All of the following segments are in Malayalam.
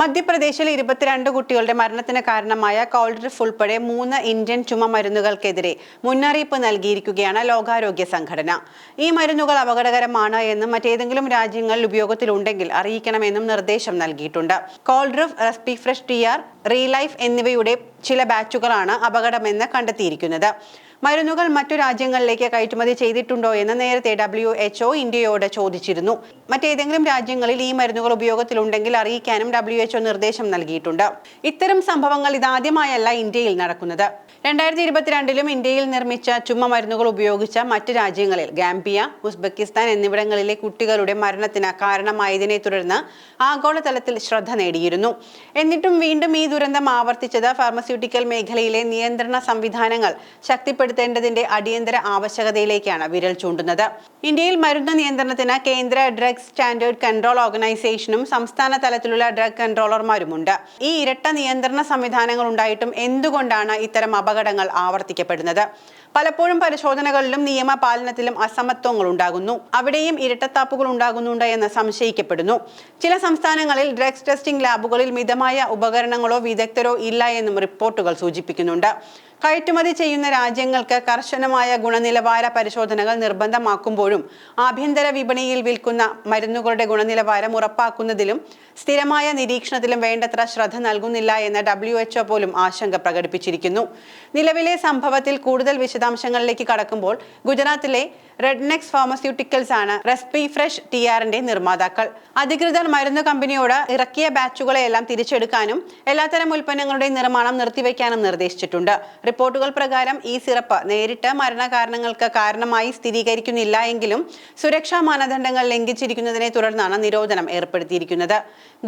മധ്യപ്രദേശിൽ ഇരുപത്തിരണ്ട് കുട്ടികളുടെ മരണത്തിന് കാരണമായ കോൾഡ്രിഫ് ഉൾപ്പെടെ മൂന്ന് ഇന്ത്യൻ ചുമ മരുന്നുകൾക്കെതിരെ മുന്നറിയിപ്പ് നൽകിയിരിക്കുകയാണ് ലോകാരോഗ്യ സംഘടന. ഈ മരുന്നുകൾ അപകടകരമാണ് എന്നും മറ്റേതെങ്കിലും രാജ്യങ്ങളിൽ ഉപയോഗത്തിലുണ്ടെങ്കിൽ അറിയിക്കണമെന്നും നിർദ്ദേശം നൽകിയിട്ടുണ്ട്. Coldrif Respifresh T R Relife എന്നിവയുടെ ചില ബാച്ചുകളാണ് അപകടമെന്ന് കണ്ടെത്തിയിരിക്കുന്നത്. മരുന്നുകൾ മറ്റു രാജ്യങ്ങളിലേക്ക് കയറ്റുമതി ചെയ്തിട്ടുണ്ടോ എന്ന് നേരത്തെ ഡബ്ല്യു എച്ച്ഒ ഇന്ത്യയോട് ചോദിച്ചിരുന്നു. മറ്റേതെങ്കിലും രാജ്യങ്ങളിൽ ഈ മരുന്നുകൾ ഉപയോഗത്തിലുണ്ടെങ്കിൽ അറിയിക്കാനും ഡബ്ല്യു എച്ച്ഒ നിർദ്ദേശം നൽകിയിട്ടുണ്ട്. ഇത്തരം സംഭവങ്ങൾ ഇതാദ്യമായല്ല ഇന്ത്യയിൽ നടക്കുന്നത്. രണ്ടായിരത്തി ഇരുപത്തിരണ്ടിലും ഇന്ത്യയിൽ നിർമ്മിച്ച ചുമ മരുന്നുകൾ ഉപയോഗിച്ച മറ്റ് രാജ്യങ്ങളിൽ ഗാംബിയ ഉസ്ബെക്കിസ്ഥാൻ എന്നിവിടങ്ങളിലെ കുട്ടികളുടെ മരണത്തിന് കാരണമായതിനെ തുടർന്ന് ആഗോളതലത്തിൽ ശ്രദ്ധ നേടിയിരുന്നു. എന്നിട്ടും വീണ്ടും ഈ ദുരന്തം ആവർത്തിച്ചത് ഫാർമസ്യൂട്ടിക്കൽ മേഖലയിലെ നിയന്ത്രണ സംവിധാനങ്ങൾ ശക്തിപ്പെടുത്തേണ്ടതിന്റെ അടിയന്തര ആവശ്യകതയിലേക്കാണ് വിരൽ ചൂണ്ടുന്നത്. ഇന്ത്യയിൽ മരുന്ന് നിയന്ത്രണത്തിന് കേന്ദ്ര ഡ്രഗ് സ്റ്റാൻഡേർഡ് കൺട്രോൾ ഓർഗനൈസേഷനും സംസ്ഥാന തലത്തിലുള്ള ഡ്രഗ് കൺട്രോളർമാരുമുണ്ട് ഈ ഇരട്ട നിയന്ത്രണ സംവിധാനങ്ങൾ ഉണ്ടായിട്ടും എന്തുകൊണ്ടാണ് ഇത്തരം അപകടങ്ങൾ ആവർത്തിക്കപ്പെടുന്നത്? പലപ്പോഴും പരിശോധനകളിലും നിയമപാലനത്തിലും അസമത്വങ്ങൾ ഉണ്ടാകുന്നു അവിടെയും ഇരട്ടത്താപ്പുകൾ ഉണ്ടാകുന്നുണ്ട് എന്ന് സംശയിക്കപ്പെടുന്നു. ചില സംസ്ഥാനങ്ങളിൽ ഡ്രഗ്സ് ടെസ്റ്റിംഗ് ലാബുകളിൽ മിതമായ ഉപകരണങ്ങളോ വിദഗ്ധരോ ഇല്ല എന്നും റിപ്പോർട്ടുകൾ സൂചിപ്പിക്കുന്നുണ്ട്. കയറ്റുമതി ചെയ്യുന്ന രാജ്യങ്ങൾക്ക് കർശനമായ ഗുണനിലവാര പരിശോധനകൾ നിർബന്ധമാക്കുമ്പോഴും ആഭ്യന്തര വിപണിയിൽ വിൽക്കുന്ന മരുന്നുകളുടെ ഗുണനിലവാരം ഉറപ്പാക്കുന്നതിലും സ്ഥിരമായ നിരീക്ഷണത്തിലും വേണ്ടത്ര ശ്രദ്ധ നൽകുന്നില്ല എന്ന് ഡബ്ല്യു പോലും ആശങ്ക പ്രകടിപ്പിച്ചിരിക്കുന്നു. നിലവിലെ സംഭവത്തിൽ കൂടുതൽ വിശദാംശങ്ങളിലേക്ക് കടക്കുമ്പോൾ ഗുജറാത്തിലെ റെഡ്നെക്സ് ഫാർമസ്യൂട്ടിക്കൽസ് ആണ് റെസ്പി ഫ്രഷ് ടി ആറിന്റെ നിർമ്മാതാക്കൾ. അധികൃതർ മരുന്ന് കമ്പനിയോട് ഇറക്കിയ ബാച്ചുകളെല്ലാം തിരിച്ചെടുക്കാനും എല്ലാത്തരം ഉൽപ്പന്നങ്ങളുടെ നിർമ്മാണം നിർത്തിവെക്കാനും നിർദ്ദേശിച്ചിട്ടുണ്ട്. റിപ്പോർട്ടുകൾ പ്രകാരം ഈ സിറപ്പ് നേരിട്ട് മരണകാരണങ്ങൾക്ക് കാരണമായി സ്ഥിരീകരിക്കുന്നില്ല എങ്കിലും സുരക്ഷാ മാനദണ്ഡങ്ങൾ ലംഘിച്ചിരിക്കുന്നതിനെ തുടർന്നാണ് നിരോധനം ഏർപ്പെടുത്തിയിരിക്കുന്നത്.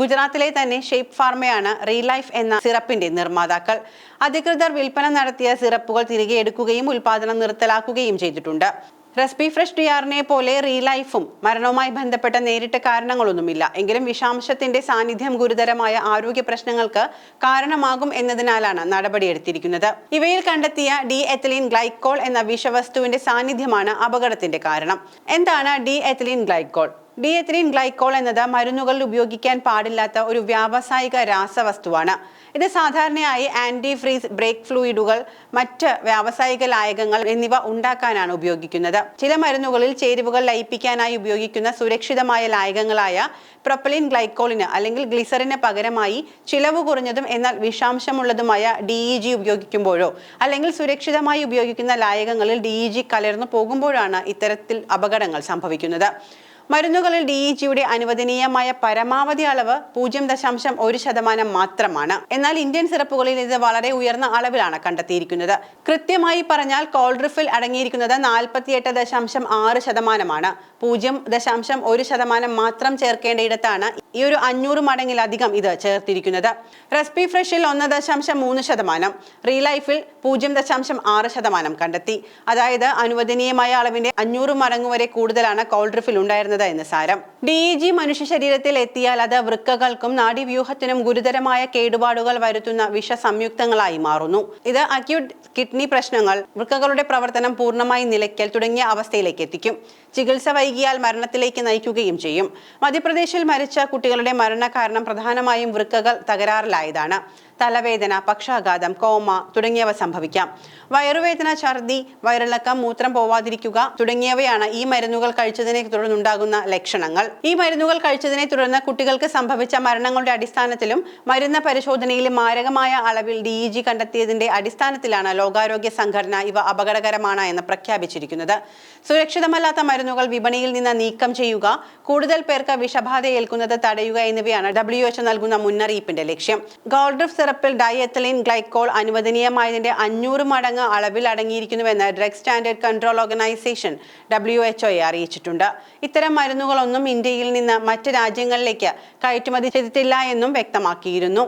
ഗുജറാത്തിലെ തന്നെ ഷേപ്പ് ഫാർമയാണ് റീലൈഫ് എന്ന സിറപ്പിന്റെ നിർമ്മാതാക്കൾ. അധികൃതർ വിൽപ്പന നടത്തിയ സിറപ്പുകൾ തിരികെ എടുക്കുകയും ഉൽപാദനം നിർത്തലാക്കുകയും ചെയ്തിട്ടുണ്ട്. റെസ്പി ഫ്രഷ് ഡി ആറിനെ പോലെ റീലൈഫും മരണവുമായി ബന്ധപ്പെട്ട നേരിട്ട് കാരണങ്ങളൊന്നുമില്ല. എങ്കിലും വിഷാംശത്തിന്റെ സാന്നിധ്യം ഗുരുതരമായ ആരോഗ്യ പ്രശ്നങ്ങൾക്ക് കാരണമാകും എന്നതിനാലാണ് നടപടിയെടുത്തിരിക്കുന്നത്. ഇവയിൽ കണ്ടെത്തിയ ഡി എത്തലീൻ ഗ്ലൈക്കോൾ എന്ന വിഷവസ്തുവിന്റെ സാന്നിധ്യമാണ് അപകടത്തിന്റെ കാരണം. എന്താണ് D ethylene glycol? D ethylene glycol എന്നത് മരുന്നുകളിൽ ഉപയോഗിക്കാൻ പാടില്ലാത്ത ഒരു വ്യാവസായിക രാസവസ്തുവാണ്. ഇത് സാധാരണയായി ആന്റി ഫ്രീസ് ബ്രേക്ക് ഫ്ലൂയിഡുകൾ മറ്റ് വ്യാവസായിക ലായകങ്ങൾ എന്നിവ ഉണ്ടാക്കാനാണ് ഉപയോഗിക്കുന്നത്. ചില മരുന്നുകളിൽ ചേരുവകൾ ലയിപ്പിക്കാനായി ഉപയോഗിക്കുന്ന സുരക്ഷിതമായ ലായകങ്ങളായ പ്രൊപ്പലിൻ ഗ്ലൈക്കോളിന് അല്ലെങ്കിൽ ഗ്ലിസറിന് പകരമായി ചിലവ് കുറഞ്ഞതും എന്നാൽ വിഷാംശമുള്ളതുമായ ഡി ഇ ജി ഉപയോഗിക്കുമ്പോഴോ അല്ലെങ്കിൽ സുരക്ഷിതമായി ഉപയോഗിക്കുന്ന ലായകങ്ങളിൽ ഡി ഇ ജി കലർന്നു പോകുമ്പോഴാണ് ഇത്തരത്തിൽ അപകടങ്ങൾ സംഭവിക്കുന്നത്. മരുന്നുകളിൽ ഡി ഇ ജിയുടെ അനുവദനീയമായ പരമാവധി അളവ് പൂജ്യം ദശാംശം ഒരു ശതമാനം മാത്രമാണ്. എന്നാൽ ഇന്ത്യൻ സിറപ്പുകളിൽ ഇത് വളരെ ഉയർന്ന അളവിലാണ് കണ്ടെത്തിയിരിക്കുന്നത്. കൃത്യമായി പറഞ്ഞാൽ കോൾഡ്രിഫിൽ അടങ്ങിയിരിക്കുന്നത് നാൽപ്പത്തിയെട്ട് ദശാംശം ആറ് ശതമാനമാണ്. പൂജ്യം ദശാംശം ഒരു ശതമാനം മാത്രം ചേർക്കേണ്ടയിടത്താണ് ഈ ഒരു അഞ്ഞൂറ് മടങ്ങിലധികം ഇത് ചേർത്തിരിക്കുന്നത്. റെസ്പി ഫ്രഷിൽ ഒന്ന് ദശാംശം മൂന്ന് ശതമാനം റീലൈഫിൽ പൂജ്യം ദശാംശം ആറ് ശതമാനം കണ്ടെത്തി. അതായത് അനുവദനീയമായ അളവിന്റെ അഞ്ഞൂറ് മടങ്ങ് വരെ കൂടുതലാണ് കോൾഡ്രിഫിൽ ഉണ്ടായിരുന്നത് എന്ന് സാരം. ഡി ഇ ജി മനുഷ്യ ശരീരത്തിൽ എത്തിയാൽ അത് വൃക്കകൾക്കും നാഡീവ്യൂഹത്തിനും ഗുരുതരമായ കേടുപാടുകൾ വരുത്തുന്ന വിഷ സംയുക്തങ്ങളായി മാറുന്നു. ഇത് അക്യൂട്ട് കിഡ്നി പ്രശ്നങ്ങൾ വൃക്കകളുടെ പ്രവർത്തനം പൂർണമായി നിലയ്ക്കൽ തുടങ്ങിയ അവസ്ഥയിലേക്ക് എത്തിക്കും. ചികിത്സ വൈകിയാൽ മരണത്തിലേക്ക് നയിക്കുകയും ചെയ്യും. മധ്യപ്രദേശിൽ മരിച്ച കുട്ടികളുടെ മരണകാരണം പ്രധാനമായും വൃക്കകൾ തകരാറിലായതാണ്. തലവേദന പക്ഷാഘാതം കോമ തുടങ്ങിയവ സംഭവിക്കാം. വയറുവേദന ഛർദി വയറിളക്കം മൂത്രം പോവാതിരിക്കുക തുടങ്ങിയവയാണ് ഈ മരുന്നുകൾ കഴിച്ചതിനെ തുടർന്നുണ്ടാകുന്ന ലക്ഷണങ്ങൾ. ഈ മരുന്നുകൾ കഴിച്ചതിനെ തുടർന്ന് കുട്ടികൾക്ക് സംഭവിച്ച മരണങ്ങളുടെ അടിസ്ഥാനത്തിലും മരുന്ന് പരിശോധനയിൽ മാരകമായ അളവിൽ ഡി ഇ ജി കണ്ടെത്തിയതിന്റെ അടിസ്ഥാനത്തിലാണ് ലോകാരോഗ്യ സംഘടന ഇവ അപകടകരമാണ് എന്ന് പ്രഖ്യാപിച്ചിരിക്കുന്നത്. സുരക്ഷിതമല്ലാത്ത മരുന്നുകൾ വിപണിയിൽ നിന്ന് നീക്കം ചെയ്യുക കൂടുതൽ പേർക്ക് വിഷബാധ ഏൽക്കുന്നത് തടയുക എന്നിവയാണ് ഡബ്ല്യു എച്ച് നൽകുന്ന മുന്നറിയിപ്പിന്റെ ലക്ഷ്യം. ഗോൾഡ്രിഫ് സിറപ്പിൽ ഡയത്തലിൻ ഗ്ലൈക്കോൾ അനുവദനീയമായതിന്റെ അഞ്ഞൂറ് മടങ്ങ് അളവിൽ അടങ്ങിയിരിക്കുന്നുവെന്ന് drug standard control organisation W H ഒയെ അറിയിച്ചിട്ടുണ്ട്. ഇത്തരം മരുന്നുകളൊന്നും ഇന്ത്യയിൽ നിന്ന് മറ്റ് രാജ്യങ്ങളിലേക്ക് കയറ്റുമതി ചെയ്തിട്ടില്ല എന്നും വ്യക്തമാക്കിയിരുന്നു.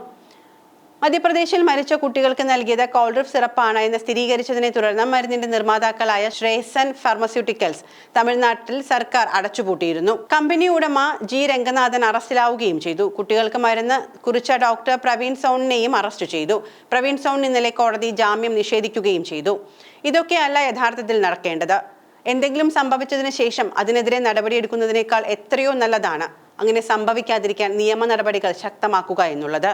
മധ്യപ്രദേശിൽ മരിച്ച കുട്ടികൾക്ക് നൽകിയത് കോൾഡ്രിഫ് സിറപ്പാണ് എന്ന് സ്ഥിരീകരിച്ചതിനെ തുടർന്ന് മരുന്നിന്റെ നിർമ്മാതാക്കളായ ശ്രേസൻ ഫാർമസ്യൂട്ടിക്കൽസ് തമിഴ്നാട്ടിൽ സർക്കാർ അടച്ചുപൂട്ടിയിരുന്നു. കമ്പനി ഉടമ ജി രംഗനാഥൻ അറസ്റ്റിലാവുകയും ചെയ്തു. കുട്ടികൾക്ക് മരുന്ന് കുറിച്ച ഡോക്ടർ പ്രവീൺ സോണിനെയും അറസ്റ്റ് ചെയ്തു. പ്രവീൺ സോൺ ഇന്നലെ കോടതി ജാമ്യം നിഷേധിക്കുകയും ചെയ്തു. ഇതൊക്കെയല്ല യഥാർത്ഥത്തിൽ നടക്കേണ്ടത്. എന്തെങ്കിലും സംഭവിച്ചതിന് ശേഷം അതിനെതിരെ നടപടിയെടുക്കുന്നതിനേക്കാൾ എത്രയോ നല്ലതാണ്. അങ്ങനെ സംഭവിക്കാതിരിക്കാൻ നിയമ നടപടികൾ ശക്തമാക്കുക എന്നുള്ളത്.